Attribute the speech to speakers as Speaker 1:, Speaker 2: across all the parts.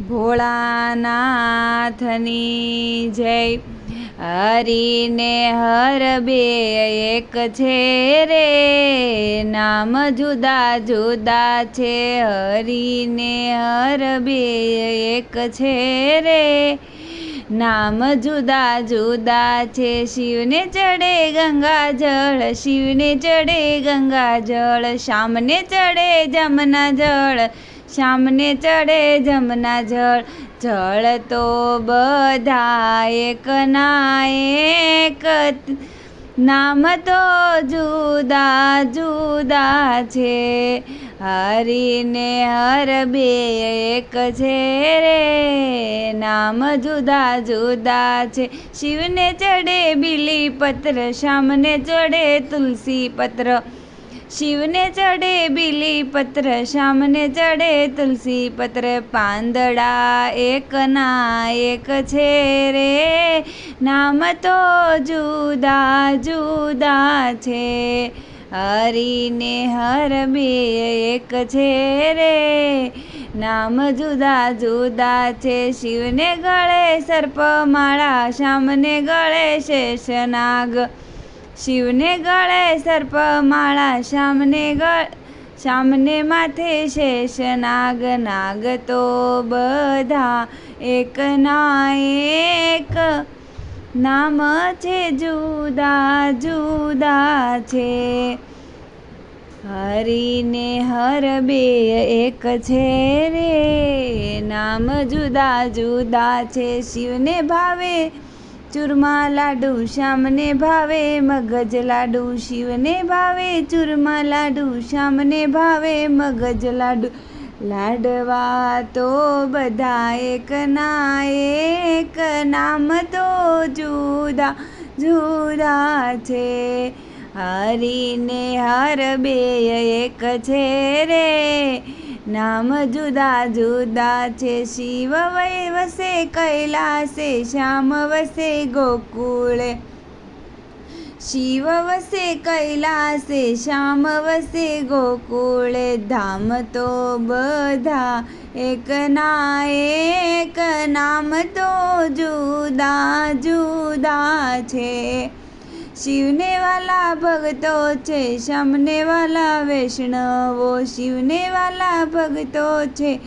Speaker 1: ભોળાનાથની જય. હરીને હર બે એક છે રે. નામ જુદા જુદા છે. હરીને હર બે એક છે રે. નામ જુદા જુદા છે. શિવને ચડે ગંગા જળ, શિવને ચડે ગંગા જળ, શ્યામને ચડે જમના જળ શ્યામને ચડે જમના જળ જળ તો બધા એકના એક નામ તો જુદા જુદા છે, હરીને હર બે એક છે રે. નામ જુદા જુદા છે, શિવને ચડે બીલી પત્ર શ્યામને ચડે તુલસી પત્ર શિવને ચડે બીલી પત્ર, શ્યામને ચડે તુલસી પત્ર, પાંદડા એકના એક છે રે. નામ તો જુદા જુદા છે, હરીને હર બે એક છે રે. નામ જુદા જુદા છે, શિવને ગળે સર્પમાળા, શ્યામને ગળે શેષનાગ. શિવને ગળે સર્પમાળા શ્યામને ગળ, શ્યામને માથે શેષ નાગ નાગ તો બધા એકના એક. નામ છે જુદા જુદા છે. હરીને હર બે એક છે રે. નામ જુદા જુદા છે. શિવને ભાવે ચૂરમા લાડુ શ્યામને ભાવે, મગજ લાડુ શિવને ભાવે, ચૂરમા લાડુ શ્યામને ભાવે, મગજ લાડુ લાડવા તો બધા એકના એક નામ તો જુદા જુદા છે. હરીને હર બે એક છે રે. નામ જુદા જુદા છે. શિવ વૈ વસે, કૈલાસે, શ્યામ વસે, ગોકુળે. શિવ વસે, કૈલાસે, શ્યામ વસે, ગોકુળે. ધામ તો બધા એકના એક, નામ તો જુદા જુદા છે. શિવને વાલા ભગતો છે, શ્યામને વાલા વૈષ્ણવો, શિવને વાલા ભગતો છે,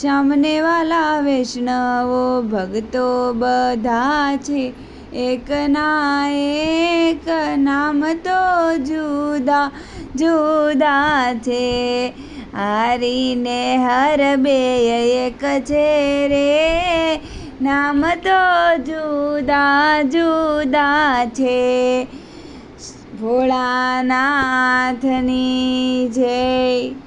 Speaker 1: શ્યામને વાલા વૈષ્ણવો ભગતો બધા છે. એકના એક નામ તો જુદા જુદા છે. હારીને હર બે એક છે રે. નામ તો જુદા જુદા છે. ભોળાનાથની જય.